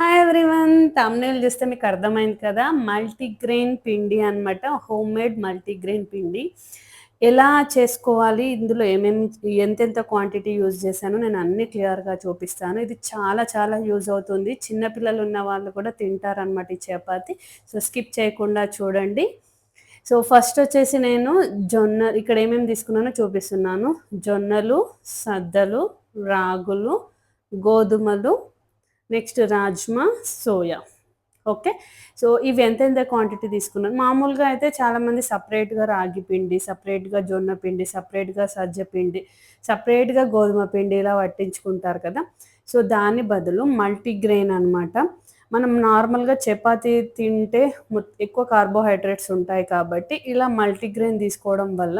Hi everyone thumbnail చూస్తే మీకు అర్థమైంది కదా? మల్టీగ్రెయిన్ పిండి అనమాట హోమ్ మేడ్ మల్టీగ్రెయిన్ పిండి. ఎలా చేసుకోవాలి? ఇందులో ఏమేమి ఎంతెంత క్వాంటిటీ యూజ్ చేశానో? నేను అన్ని క్లియర్గా చూపిస్తాను. ఇది చాలా చాలా యూజ్ అవుతుంది. చిన్నపిల్లలు ఉన్న వాళ్ళు కూడా తింటారనమాట ఈ చపాతి. సో స్కిప్ చేయకుండా చూడండి. సో ఫస్ట్ వచ్చేసి నేను జొన్న ఇక్కడ ఏమేమి తీసుకున్నానో చూపిస్తున్నాను. జొన్నలు సద్దలు రాగులు గోధుమలు next rajma soya. Okay? So ఇవి ఎంతెంత క్వాంటిటీ తీసుకున్నాను మామూలుగా అయితే చాలామంది సపరేట్గా రాగి పిండి సపరేట్గా జొన్న పిండి సపరేట్గా సజ్జ పిండి సపరేట్గా గోధుమ పిండి ఇలా పట్టించుకుంటారు కదా? సో దాని బదులు మల్టీగ్రెయిన్ అనమాట మనం నార్మల్గా చపాతీ తింటే ఎక్కువ కార్బోహైడ్రేట్స్ ఉంటాయి కాబట్టి ఇలా మల్టీగ్రెయిన్ తీసుకోవడం వల్ల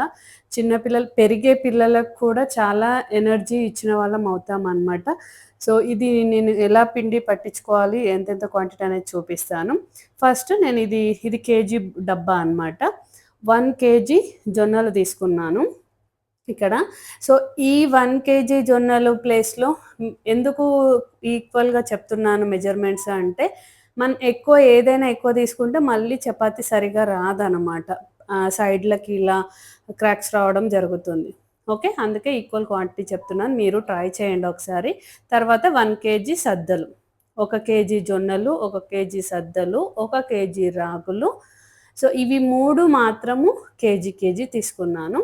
చిన్నపిల్లలు పెరిగే పిల్లలకు కూడా చాలా ఎనర్జీ ఇచ్చిన వాళ్ళం అవుతాం అనమాట సో ఇది నేను ఎలా పిండి పట్టించుకోవాలి ఎంతెంత క్వాంటిటీ అనేది చూపిస్తాను. ఫస్ట్ నేను ఇది ఇది కేజీ డబ్బా అనమాట వన్ కేజీ జొన్నలు తీసుకున్నాను. ఇక్కడ. సో ఈ వన్ కేజీ జొన్నలు ప్లేస్లో ఎందుకు ఈక్వల్గా చెప్తున్నాను మెజర్మెంట్స్ అంటే మనం ఎక్కువ ఏదైనా ఎక్కువ తీసుకుంటే మళ్ళీ చపాతి సరిగా రాదనమాట సైడ్లకి ఇలా క్రాక్స్ రావడం జరుగుతుంది. ఓకే? అందుకే ఈక్వల్ క్వాంటిటీ చెప్తున్నాను. మీరు ట్రై చేయండి ఒకసారి. తర్వాత వన్ కేజీ సద్దలు. ఒక కేజీ జొన్నలు ఒక కేజీ సద్దలు ఒక కేజీ రాగులు. సో ఇవి మూడు మాత్రము కేజీ కేజీ తీసుకున్నాను.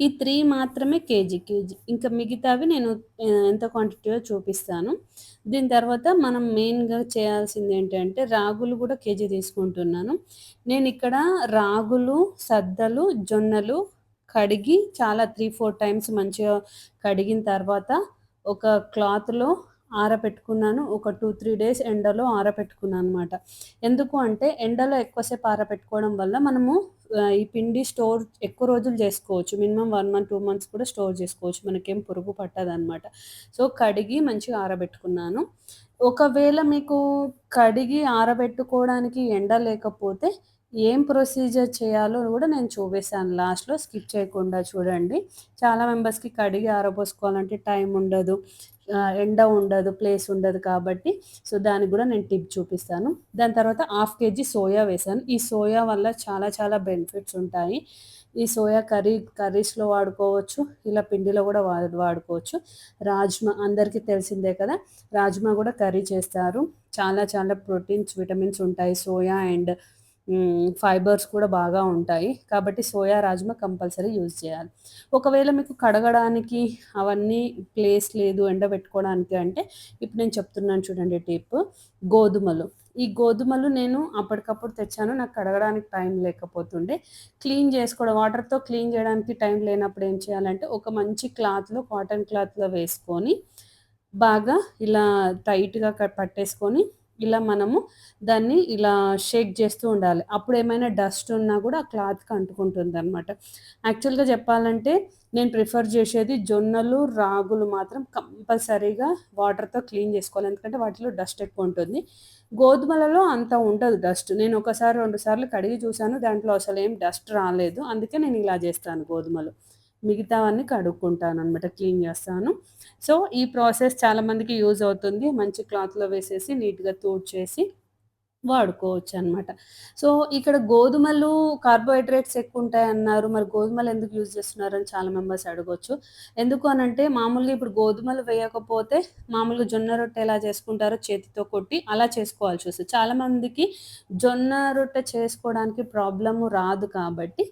ఈ త్రీ మాత్రమే కేజీ కేజీ. ఇంకా మిగతావి నేను ఎంత క్వాంటిటీలో చూపిస్తాను. దీని తర్వాత మనం మెయిన్గా చేయాల్సింది ఏంటంటే రాగులు కూడా కేజీ తీసుకుంటున్నాను. నేను ఇక్కడ రాగులు సద్దలు జొన్నలు కడిగి చాలా త్రీ ఫోర్ టైమ్స్ మంచిగా కడిగిన తర్వాత ఒక క్లాత్లో ఆరబెట్టుకున్నాను ఒక టూ త్రీ డేస్ ఎండలో ఆరబెట్టుకున్నాను అనమాట ఎందుకు అంటే ఎండలో ఎక్కువసేపు ఆరబెట్టుకోవడం వల్ల మనము ఈ పిండి స్టోర్ ఎక్కువ రోజులు చేసుకోవచ్చు. Minimum one month two months కూడా స్టోర్ చేసుకోవచ్చు. మనకేం పురుగు పట్టదనమాట సో కడిగి మంచిగా ఆరబెట్టుకున్నాను. ఒకవేళ మీకు కడిగి ఆరబెట్టుకోవడానికి ఎండ లేకపోతే ఏం ప్రొసీజర్ చేయాలో కూడా నేను చూపిస్తాను. లాస్ట్లో స్కిప్ చేయకుండా చూడండి. చాలా మెంబర్స్కి కడిగి ఆరబోసుకోవాలంటే టైం ఉండదు. ఎండ ఉండదు ప్లేస్ ఉండదు కాబట్టి. సో దానికి కూడా నేను టిప్ చూపిస్తాను. దాని తర్వాత హాఫ్ కేజీ సోయా వేసాను. ఈ సోయా వల్ల చాలా చాలా బెనిఫిట్స్ ఉంటాయి. ఈ సోయా కర్రీ కర్రీస్లో వాడుకోవచ్చు. ఇలా పిండిలో కూడా వాడుకోవచ్చు. రాజ్మా అందరికీ తెలిసిందే కదా. రాజ్మా కూడా కర్రీ చేస్తారు. చాలా చాలా ప్రోటీన్స్ విటమిన్స్ ఉంటాయి. సోయా అండ్ ఫైబర్స్ కూడా బాగా ఉంటాయి. కాబట్టి సోయా రాజ్మా కంపల్సరీ యూజ్ చేయాలి. ఒకవేళ మీకు కడగడానికి అవన్నీ ప్లేస్ లేదు ఎండబెట్టుకోవడానికి అంటే ఇప్పుడు నేను చెప్తున్నాను చూడండి టిప్. గోధుమలు. ఈ గోధుమలు నేను అప్పటికప్పుడు తెచ్చాను. నాకు కడగడానికి టైం లేకపోతుండే. క్లీన్ చేసుకోవడం వాటర్తో క్లీన్ చేయడానికి టైం లేనప్పుడు ఏం చేయాలంటే ఒక మంచి క్లాత్లో కాటన్ క్లాత్లో వేసుకొని బాగా ఇలా టైట్గా పట్టేసుకొని ఇలా మనము దాన్ని ఇలా షేక్ చేస్తూ ఉండాలి. అప్పుడు ఏమైనా డస్ట్ ఉన్నా కూడా ఆ క్లాత్కి అంటుకుంటుంది అనమాట యాక్చువల్గా చెప్పాలంటే నేను ప్రిఫర్ చేసేది జొన్నలు రాగులు మాత్రం కంపల్సరీగా వాటర్తో క్లీన్ చేసుకోవాలి. ఎందుకంటే వాటిలో డస్ట్ ఎక్కువ ఉంటుంది. గోధుమలలో అంత ఉండదు డస్ట్. నేను ఒకసారి రెండు సార్లు కడిగి చూశాను. దాంట్లో అసలు ఏం డస్ట్ రాలేదు. అందుకే నేను ఇలా చేస్తాను గోధుమలు. మిగతావన్నీ కడుక్కుంటాను అనమాట క్లీన్ చేస్తాను. సో ఈ ప్రాసెస్ చాలామందికి యూజ్ అవుతుంది. మంచి క్లాత్లో వేసేసి నీట్గా తూడ్చేసి వాడుకోవచ్చు అనమాట సో ఇక్కడ గోధుమలు కార్బోహైడ్రేట్స్ ఎక్కువ ఉంటాయి అన్నారు మరి గోధుమలు ఎందుకు యూజ్ చేస్తున్నారు అని చాలా మెంబర్స్ అడగొచ్చు. ఎందుకు అని అంటే మామూలుగా ఇప్పుడు గోధుమలు వేయకపోతే మామూలుగా జొన్న రొట్టె ఎలా చేసుకుంటారో చేతితో కొట్టి అలా చేసుకోవాల్సి వస్తుంది. చాలామందికి జొన్న రొట్టె చేసుకోవడానికి ప్రాబ్లము రాదు కాబట్టి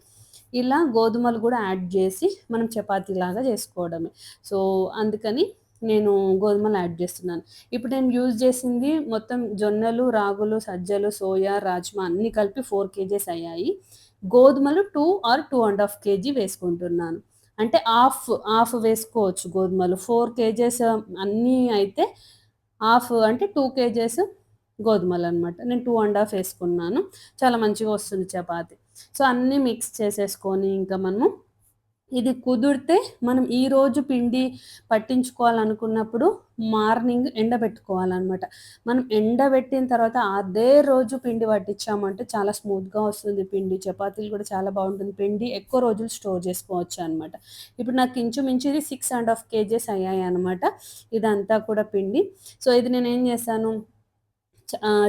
ఇలా గోధుమలు కూడా యాడ్ చేసి మనం చపాతీ లాగా చేసుకోవడమే. సో అందుకని నేను గోధుమలు యాడ్ చేస్తున్నాను. ఇప్పుడు నేను యూజ్ చేసింది మొత్తం జొన్నలు రాగులు సజ్జలు సోయా రాజ్మా అన్నీ కలిపి ఫోర్ కేజీస్ అయ్యాయి. గోధుమలు two or two and half kg వేసుకుంటున్నాను. అంటే హాఫ్ హాఫ్ వేసుకోవచ్చు గోధుమలు. ఫోర్ కేజెస్ అన్నీ అయితే హాఫ్ అంటే టూ కేజెస్ గోధుమలు అనమాట నేను టూ అండ్ హాఫ్ వేసుకున్నాను. చాలా మంచిగా వస్తుంది చపాతి. సో అన్నీ మిక్స్ చేసేసుకొని ఇంకా మనము ఇది కుదిరితే మనం ఈరోజు పిండి పట్టించుకోవాలనుకున్నప్పుడు మార్నింగ్ ఎండబెట్టుకోవాలన్నమాట. మనం ఎండబెట్టిన తర్వాత అదే రోజు పిండి పట్టించామంటే చాలా స్మూత్గా వస్తుంది పిండి. చపాతీలు కూడా చాలా బాగుంటుంది. పిండి ఎక్కువ రోజులు స్టోర్ చేసుకోవచ్చు అనమాట ఇప్పుడు నాకు ఇంచుమించు ఇది సిక్స్ అండ్ హాఫ్ కేజెస్ అయ్యాయి అనమాట ఇదంతా కూడా పిండి. సో ఇది నేను ఏం చేశాను?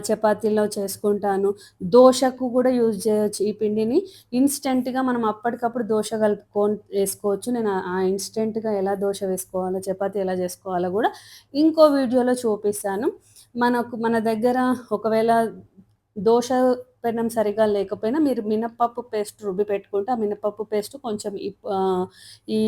చపాతీలో చేసుకుంటాను. దోశకు కూడా యూజ్ చేయొచ్చు ఈ పిండిని. ఇన్స్టెంట్గా మనం అప్పటికప్పుడు దోశ కలుపుకొని వేసుకోవచ్చు. నేను ఆ ఇన్స్టెంట్గా ఎలా దోశ వేసుకోవాలో, చపాతీ ఎలా చేసుకోవాలో కూడా ఇంకో వీడియోలో చూపిస్తాను. మనకు మన దగ్గర ఒకవేళ దోశ పెనం సరిగా లేకపోయినా మీరు మినపప్పు పేస్ట్ రుబ్బి పెట్టుకుంటే, ఆ మినపప్పు పేస్ట్ కొంచెం ఇప్ ఈ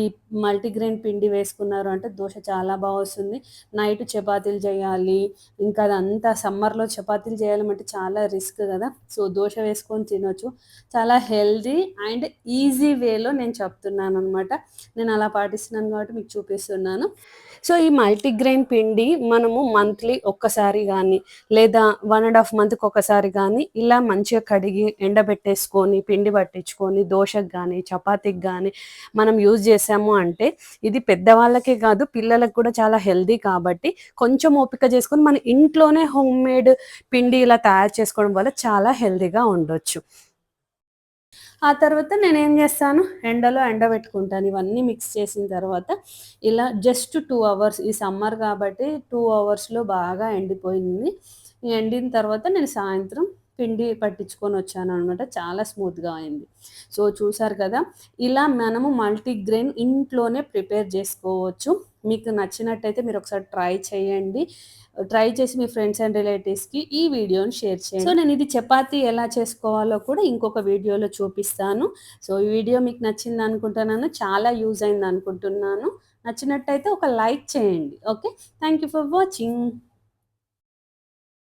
మల్టీగ్రెయిన్ పిండి వేసుకున్నారు అంటే దోశ చాలా బాగా వస్తుంది. నైట్ చపాతీలు చేయాలి. ఇంకా అదంతా సమ్మర్‌లో చపాతీలు చేయాలంటే చాలా రిస్క్ కదా! సో, దోశ వేసుకొని తినొచ్చు. చాలా హెల్దీ అండ్ ఈజీ వేలో నేను చెప్తున్నాను అనమాట నేను అలా పాటిస్తున్నాను కాబట్టి మీకు చూపిస్తున్నాను. సో, ఈ మల్టీగ్రెయిన్ పిండి మనము మంత్లీ ఒక్కసారి కానీ లేదా వన్ అండ్ హాఫ్ మంత్‌కి ఒకసారి కానీ ఇలా మంచి మంచిగా కడిగి ఎండబెట్టేసుకొని, పిండి పట్టించుకొని దోశకు కానీ చపాతీకి కానీ మనం యూజ్ చేసాము అంటే, ఇది పెద్దవాళ్ళకే కాదు పిల్లలకు కూడా చాలా హెల్దీ కాబట్టి, కొంచెం ఓపిక చేసుకొని మన ఇంట్లోనే హోమ్ మేడ్ పిండి ఇలా తయారు చేసుకోవడం వల్ల చాలా హెల్దీగా ఉండొచ్చు. ఆ తర్వాత నేనేం చేస్తాను, ఎండలో ఎండబెట్టుకుంటాను. ఇవన్నీ మిక్స్ చేసిన తర్వాత ఇలా జస్ట్ టూ అవర్స్ ఈ సమ్మర్ కాబట్టి టూ అవర్స్‌లో బాగా ఎండిపోయింది. ఎండిన తర్వాత నేను సాయంత్రం పిండి పట్టించుకొని వచ్చాను అనమాట చాలా స్మూత్‌గా అయింది. సో, చూసారు కదా! ఇలా మనము మల్టీగ్రెయిన్ ఇంట్లోనే ప్రిపేర్ చేసుకోవచ్చు. మీకు నచ్చినట్టయితే మీరు ఒకసారి ట్రై చేయండి. ట్రై చేసి మీ ఫ్రెండ్స్ అండ్ రిలేటివ్స్‌కి ఈ వీడియోని షేర్ చేయండి. సో, నేను ఇది చపాతీ ఎలా చేసుకోవాలో కూడా ఇంకొక వీడియోలో చూపిస్తాను. సో, ఈ వీడియో మీకు నచ్చింది అనుకుంటున్నాను. చాలా యూజ్ అయింది అనుకుంటున్నాను. నచ్చినట్టయితే ఒక లైక్ చేయండి. Okay. Thank you for watching.